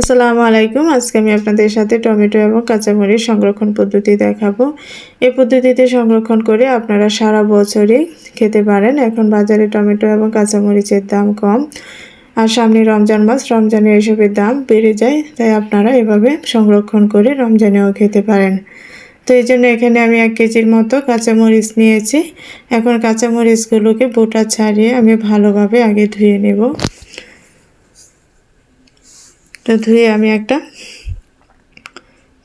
আসসালামু আলাইকুম। আজকে আমি আপনাদের সাথে টমেটো এবং কাঁচামরিচ সংরক্ষণ পদ্ধতি দেখাবো। এই পদ্ধতিতে সংরক্ষণ করে আপনারা সারা বছরই খেতে পারেন। এখন বাজারে টমেটো এবং কাঁচামরিচের দাম কম আর সামনে রমজান মাস রমজানে এসবের দাম বেড়ে যায়, তাই আপনারা এভাবে সংরক্ষণ করে রমজানেও খেতে পারেন। তো এই জন্য এখানে আমি এক কেজির মতো কাঁচামরিচ নিয়েছি। এখন কাঁচামরিচগুলোকে বোটা ছাড়িয়ে আমি ভালোভাবে আগে ধুয়ে নেব। তো ধুয়ে আমি একটা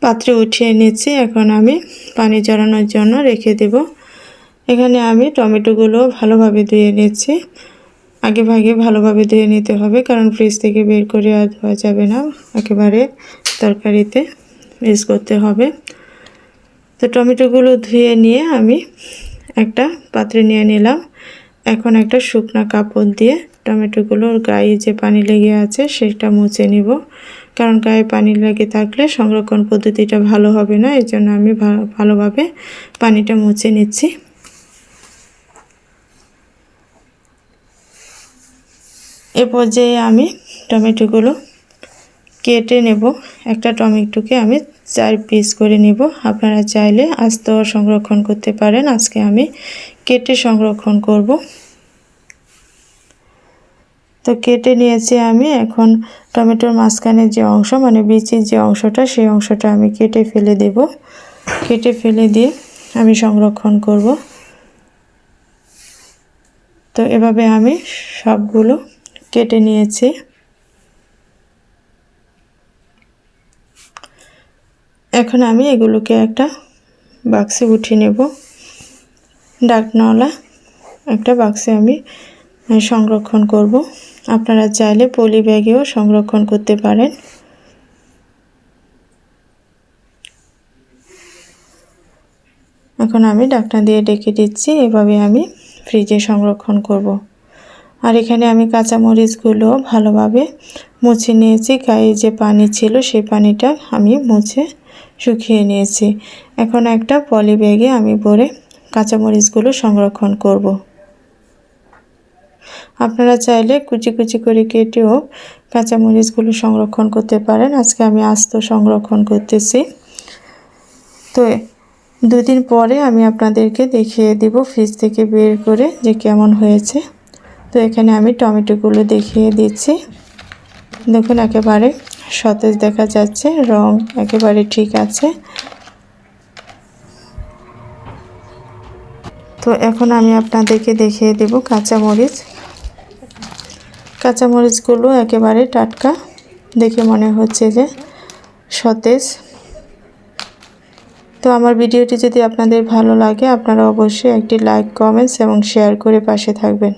পাত্রে উঠিয়ে নিচ্ছি। এখন আমি পানি জড়ানোর জন্য রেখে দেব। এখানে আমি টমেটোগুলো ভালোভাবে ধুয়ে নিচ্ছি। আগে ভাগে ভালোভাবে ধুয়ে নিতে হবে, কারণ ফ্রিজ থেকে বের করে আর ধোয়া যাবে না। একেবারে তরকারিতে মিক্স করতে হবে। তো টমেটোগুলো ধুয়ে নিয়ে আমি একটা পাত্রে নিয়ে নিলাম। এখন একটা শুকনা কাপড় দিয়ে টমেটোগুলোর গায়ে যে পানি লেগে আছে সেটা মুছে নিব। কারণ গায়ে পানি লেগে থাকলে সংরক্ষণ পদ্ধতিটা ভালো হবে না, এই জন্য আমি ভালোভাবে পানিটা মুছে নিচ্ছি। এ পর্যায়ে আমি টমেটোগুলো কেটে নেব। একটা টমেটোকে আমি চার পিস করে নিব। আপনারা চাইলে আস্ত সংরক্ষণ করতে পারেন। আজকে আমি কেটে সংরক্ষণ করব। তো কেটে নিয়েছি আমি। এখন টমেটোর মাঝখানের যে অংশ মানে বিচির যে অংশটা, সেই অংশটা আমি কেটে ফেলে দেব। কেটে ফেলে দিয়ে আমি সংরক্ষণ করব। তো এভাবে আমি সবগুলো কেটে নিয়েছি। এখন আমি এগুলোকে একটা বাক্সে উঠিয়ে নেব। ডাকনাওয়ালা একটা বাক্সে আমি সংরক্ষণ করব। আপনারা চাইলে পলি ব্যাগেও সংরক্ষণ করতে পারেন এখন আমি ডাকনা দিয়ে ডেকে দিচ্ছি, এভাবে আমি ফ্রিজে সংরক্ষণ করব। আর এখানে আমি কাঁচামরিচগুলো ভালোভাবে মুছে নিয়েছি, গায়ে যে পানি ছিল সেই পানিটা আমি মুছে শুকিয়ে নিয়েছি এখন একটা পলি ব্যাগে আমি ভরে কাঁচামরিচগুলো সংরক্ষণ করব। আপনারা চাইলে কুচি কুচি করে কেটেও কাঁচামরিচগুলো সংরক্ষণ করতে পারেন। আজকে আমি আস্ত সংরক্ষণ করতেছি। তো দুদিন পরে আমি আপনাদেরকে দেখিয়ে দিব ফ্রিজ থেকে বের করে যে কেমন হয়েছে। তো এখানে আমি টমেটোগুলো দেখিয়ে দিচ্ছি। দেখুন, একেবারে সতেজ দেখা যাচ্ছে, রং একেবারে ঠিক আছে। তো এখন আমি আপনাদেরকে দেখিয়ে দেব কাঁচামরিচ কাঁচামরিচগুলো একেবারে টাটকা, দেখে মনে হচ্ছে যে সতেজ। তো আমার ভিডিওটি যদি আপনাদের ভালো লাগে, আপনারা অবশ্যই একটি লাইক, কমেন্টস এবং শেয়ার করে পাশে থাকবেন।